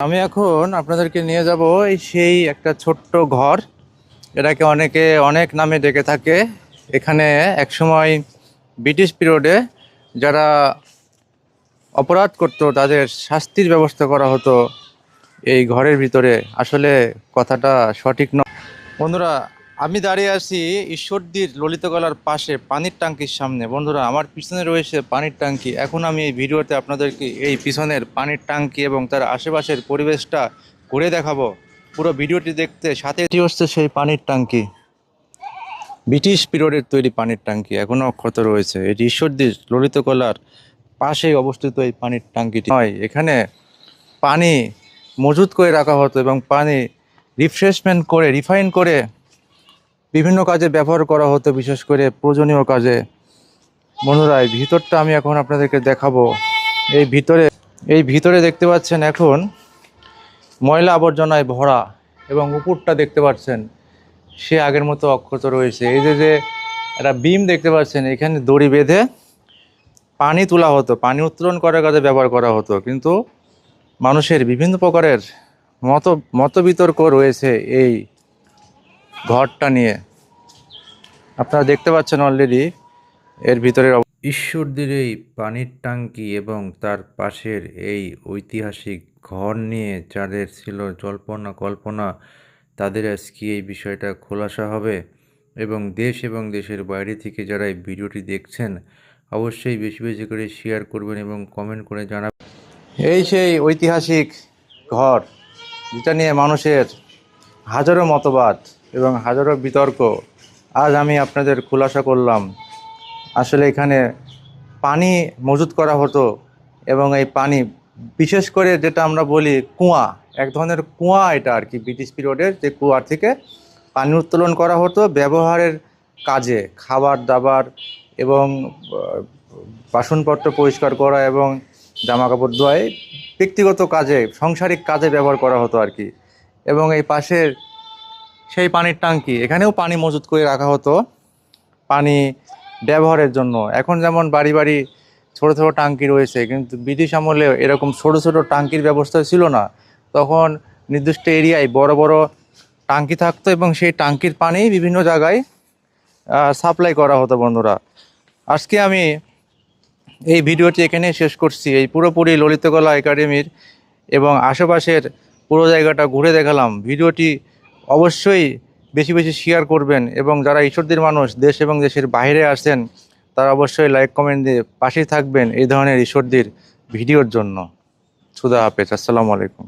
আমি এখন আপনাদেরকে নিয়ে যাব এই সেই একটা ছোট্ট ঘর। এটাকে অনেকে অনেক নামে ডেকে থাকে। এখানে একসময় ব্রিটিশ পিরিয়ডে যারা অপরাধ করত, তাদের শাস্তির ব্যবস্থা করা হতো এই ঘরের ভিতরে। আসলে কথাটা সঠিক নয়। বন্ধুরা আমি দাঁড়িয়ে আছি ঈশ্বরদীর ললিতকলার পাশে পানির ট্যাঙ্কির সামনে। বন্ধুরা, আমার পিছনে রয়েছে পানির ট্যাঙ্কি। এখন আমি এই ভিডিওতে আপনাদেরকে এই পিছনের পানির ট্যাঙ্কি এবং তার আশেপাশের পরিবেশটা ঘুরে দেখাবো। পুরো ভিডিওটি দেখতে সাথে এটি হচ্ছে সেই পানির ট্যাঙ্কি। ব্রিটিশ পিরিয়ডের তৈরি পানির ট্যাঙ্কি এখনও অক্ষত রয়েছে। এটি ঈশ্বরদীর ললিতকলার পাশেই অবস্থিত এই পানির ট্যাঙ্কিটি। নয় এখানে পানি মজুত করে রাখা হতো এবং পানি রিফ্রেশমেন্ট করে রিফাইন করে বিভিন্ন কাজে ব্যবহার করা হতো, বিশেষ করে প্রয়োজনীয় কাজে। বন্ধুরা ভিতরটা আমি এখন আপনাদেরকে দেখাবো। এই ভিতরে এই ভিতরে দেখতে পাচ্ছেন এখন ময়লা আবর্জনায় ভরা এবং উপরটা দেখতে পাচ্ছেন, সে আগের মতো অক্ষত রয়েছে। এই যে যে একটা বিম দেখতে পাচ্ছেন, এখানে দড়ি বেঁধে পানি তোলা হতো, পানি উত্তোলন করার কাজে ব্যবহার করা হতো। কিন্তু মানুষের বিভিন্ন প্রকারের মত মত বিতর্ক রয়েছে এই ঘরটা নিয়ে। আপনারা দেখতে পাচ্ছেন অলরেডি এর ভিতরের ঈশ্বরদীর এই পানির ট্যাঙ্কি এবং তার পাশের এই ঐতিহাসিক ঘর নিয়ে যাদের ছিল জল্পনা কল্পনা তাদের আজকে এই বিষয়টা খোলাসা হবে এবং দেশ এবং দেশের বাইরে থেকে যারা এই ভিডিওটি দেখছেন অবশ্যই বেশি বেশি করে শেয়ার করবেন এবং কমেন্ট করে জানাবেন। এই সেই ঐতিহাসিক ঘর যেটা নিয়ে মানুষের হাজারো মতবাদ এবং হাজারো বিতর্ক আজ আমি আপনাদের খোলাসা করলাম। আসলে এখানে পানি মজুত করা হতো এবং এই পানি, বিশেষ করে যেটা আমরা বলি কুয়া, এক ধরনের কুয়া এটা আর কি, ব্রিটিশ পিরিয়ডের যে কুয়ার থেকে পানি উত্তোলন করা হতো ব্যবহারের কাজে, খাবার, দাবার এবং বাসনপত্র পরিষ্কার করা এবং জামা কাপড় ধোয়ায় ব্যক্তিগত কাজে, সাংসারিক কাজে ব্যবহার করা হতো আর কি। এবং এই পাশের সেই পানির ট্যাঙ্কি। এখানেও পানি মজুত করে রাখা হতো পানি ব্যবহারের জন্য। এখন যেমন বাড়ি বাড়ি ছোট ছোট ট্যাঙ্কি রয়েছে, কিন্তু ব্রিটিশ আমলে এরকম ছোট ছোট ট্যাঙ্কির ব্যবস্থা ছিল না। তখন নির্দিষ্ট এরিয়ায় বড় বড় ট্যাঙ্কি থাকতো এবং সেই ট্যাঙ্কির পানি বিভিন্ন জায়গায় সাপ্লাই করা হতো বন্ধুরা। আজকে আমি এই ভিডিওটি এখানে শেষ করছি। এই পুরোপুরি ললিতকলা একাডেমির এবং আশেপাশের পুরো জায়গাটা ঘুরে দেখালাম। ভিডিওটি অবশ্যই বেশি বেশি শেয়ার করবেন এবং যারা ঈশ্বরদের মানুষ, দেশ এবং দেশের বাইরে আসেন তারা অবশ্যই লাইক কমেন্ট দিয়ে পাশে থাকবেন এই ধরনের ঈশ্বরদের ভিডিওর জন্য। সুদা হাফেজ, আসসালামু আলাইকুম।